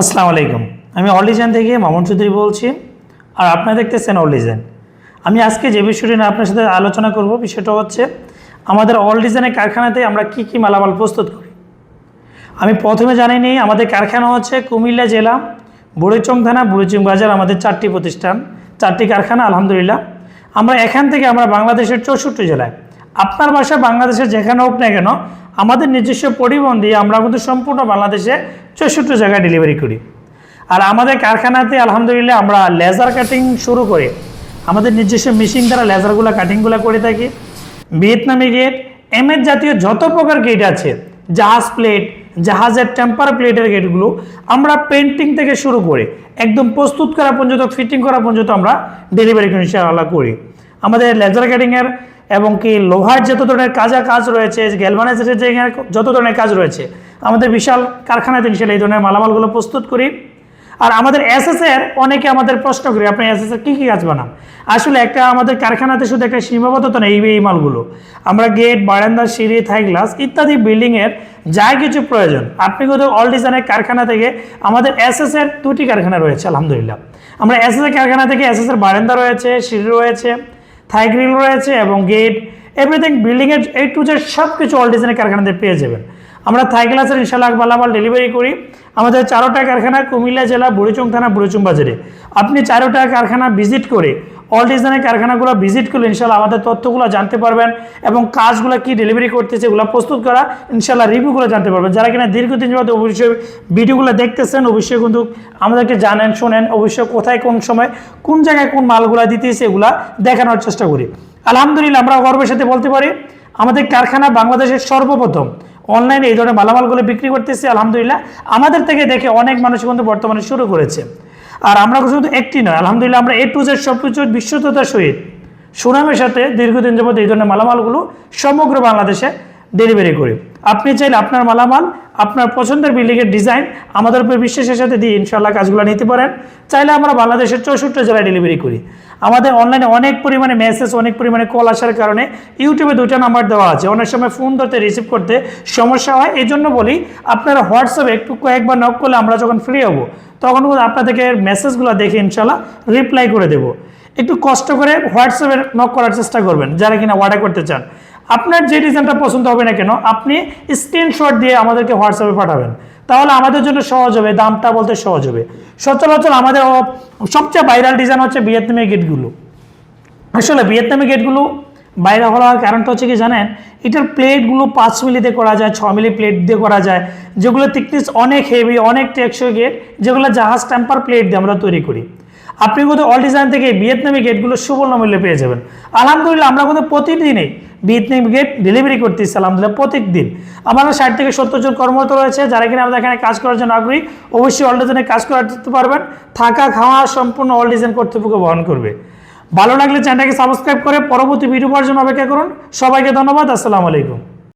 আসসালামু আলাইকুম। আমি অল ডিজাইন থেকে মামুন চৌধুরী বলছি, আর আপনারা দেখতেছেন অল ডিজাইন আমি আজকে যে বিষয়টি নিয়ে আপনার সাথে আলোচনা করব, বিষয়টা হচ্ছে আমাদের অল ডিজাইনের কারখানাতে আমরা কি কি মালামাল প্রস্তুত করি। আমি প্রথমে জানি আমাদের কারখানা হচ্ছে কুমিল্লা জেলা, বুড়িচং থানা, বুড়িচং বাজার আমাদের চারটি প্রতিষ্ঠান, চারটি কারখানা, আলহামদুলিল্লাহ। আমরা এখান থেকে আমরা বাংলাদেশের চৌষট্টি জেলায়। আপনার বাসা বাংলাদেশের যেখানে হোক না কেন, আমাদের নিজস্ব পরিবহন দিয়ে আমরা কিন্তু সম্পূর্ণ বাংলাদেশে চৌষট্টি জায়গায় ডেলিভারি করি। আর আমাদের কারখানাতে আলহামদুলিল্লাহ আমরা লেজার কাটিং শুরু করে, আমাদের নিজস্ব মেশিন দ্বারা লেজারগুলো কাটিংগুলো করে থাকি। ভিয়েতনামি গেট এমএস জাতীয় যত প্রকার গেট আছে, জাহাজ প্লেট জাহাজের টেম্পার প্লেটের গেটগুলো আমরা পেন্টিং থেকে শুরু করে, একদম প্রস্তুত করা পর্যন্ত ফিটিং করা পর্যন্ত আমরা ডেলিভারি ইনশাআল্লাহ করি। আমাদের লেজার কাটিংয়ের এবং কি লোহার যত ধরনের কাজা কাজ রয়েছে গ্যালভানাইজের যে যত ধরনের কাজ রয়েছে, আমাদের বিশাল কারখানাতে ইনশাল্লাহ এই ধরনের মালামালগুলো প্রস্তুত করি। আর আমাদের এসএসের অনেকে আমাদের প্রশ্ন করি, আপনি এসএসের কী কী কাজ বানান? আসলে একটা আমাদের কারখানাতে শুধু একটা সীমাবদ্ধতা নেই এই মালগুলো। আমরা গেট বারান্দা, সিঁড়ি থাই গ্লাস ইত্যাদি বিল্ডিংয়ের যা কিছু প্রয়োজন। আপনি কিন্তু অল ডিজাইনের কারখানা থেকে আমাদের এসএসের দুটি কারখানা রয়েছে, আলহামদুলিল্লাহ। আমরা এসএসের কারখানা থেকে এসএসের বারান্দা রয়েছে, সিঁড়ি রয়েছে থাই গ্রিল রয়েছে এবং গেট এভরিথিং বিল্ডিংয়ের এই টু জেড সব কিছু অল ডিজাইনের কারখানাতে পেয়ে যাবেন। আমরা থাই গ্লাসের ইনশাল্লাহ বালামাল ডেলিভারি করি। আমাদের চারোটা কারখানা কুমিল্লা জেলা, বুড়িচং থানা, বুড়িচং বাজারে। আপনি চারোটা কারখানা ভিজিট করে অল ডিজাইনের কারখানাগুলো ভিজিট করলে ইনশাল্লাহ আমাদের তথ্যগুলো জানতে পারবেন এবং কাজগুলো কি ডেলিভারি করতেছে এগুলো প্রস্তুত করা ইনশাল্লাহ রিভিউগুলো জানতে পারবেন। যারা কিনা দীর্ঘদিন যাবত অবশ্যই ভিডিওগুলো দেখতেছেন, অবশ্যই কিন্তু আমাদেরকে জানেন, শোনেন, অবশ্যই কোথায় কোন সময় কোন জায়গায় কোন মালগুলো দিতেছে এগুলা দেখানোর চেষ্টা করি। আলহামদুলিল্লাহ আমরা গর্বের সাথে বলতে পারি, আমাদের কারখানা বাংলাদেশের সর্বপ্রথম অনলাইনে এই ধরনের মালামালগুলো বিক্রি করতেছে, আলহামদুলিল্লাহ। আমাদের থেকে দেখে অনেক মানুষ কিন্তু বর্তমানে শুরু করেছে। আর আমরা শুধু একটি নয়, আলহামদুলিল্লাহ আমরা এ টু জেড সব কিছু বিশ্বততার সহিত, সুনামের সাথে দীর্ঘদিন যাবত এই ধরনের মালামালগুলো সমগ্র বাংলাদেশে ডেলিভারি করি। আপনি চাইলে আপনার মালামাল, আপনার পছন্দের বিল্ডিংয়ের ডিজাইন আমাদের উপর বিশ্বাসের সাথে দিয়ে ইনশাল্লাহ কাজগুলো নিতে পারেন। চাইলে আমরা বাংলাদেশের চৌষট্টি জেলায় ডেলিভারি করি। আমাদের অনলাইনে অনেক পরিমাণে মেসেজ অনেক পরিমাণে কল আসার কারণে ইউটিউবে দুটো নাম্বার দেওয়া আছে। অনেক সময় ফোন ধরতে রিসিভ করতে সমস্যা হয়। এই জন্য বলি, আপনারা হোয়াটসঅ্যাপে একটু কয়েকবার নক করলে আমরা যখন ফ্রি হব তখন আপনাদেরকে মেসেজগুলো দেখে ইনশাল্লাহ রিপ্লাই করে দেবো। একটু কষ্ট করে হোয়াটসঅ্যাপে নক করার চেষ্টা করবেন, যারা কিনা অর্ডার করতে চান। আপনার যে ডিজাইনটা পছন্দ হবে না কেন, আপনি স্ক্রিনশট দিয়ে আমাদেরকে হোয়াটসঅ্যাপে পাঠাবেন। তাহলে আমাদের জন্য সহজ হবে, দামটা বলতে সহজ হবে। সচরাচর আমাদের সবচেয়ে ভাইরাল ডিজাইন হচ্ছে ভিয়েতনামি গেটগুলো আসলে ভিয়েতনামি গেটগুলো বাইরে হওয়ার কারণটা হচ্ছে কি জানেন? এটার প্লেটগুলো পাঁচ মিলিতে করা যায়, ছ মিলি প্লেট দিয়ে করা যায়। যেগুলো থিকনেস অনেক হেভি অনেক টেকসই গেট যেগুলো জাহাজ টেম্পার প্লেট দিয়ে আমরা তৈরি করি। আপনি কিন্তু অল ডিজাইন থেকে ভিয়েতনামি গেটগুলো সুবর্ণ মূল্যে পেয়ে যাবেন। আলহামদুলিল্লাহ, আমরা কিন্তু প্রতিদিনই ভিয়েতনামি গেট ডেলিভারি করতেছি, আলহামদুলিল্লাহ প্রত্যেক আমাদের ষাট থেকে সত্তর জন কর্মরত রয়েছে, যারা কিনা আমাদের এখানে কাজ করার জন্য আগ্রহী, অবশ্যই অল ডিজাইনে কাজ করতে পারবেন। থাকা, খাওয়া সম্পূর্ণ অল ডিজাইন কর্তৃপক্ষ বহন করবে। ভালো লাগলে চ্যানেলটাকে সাবস্ক্রাইব করে পরবর্তী ভিডিও পাওয়ার জন্য অপেক্ষা করুন। সবাইকে ধন্যবাদ। আসসালামু আলাইকুম।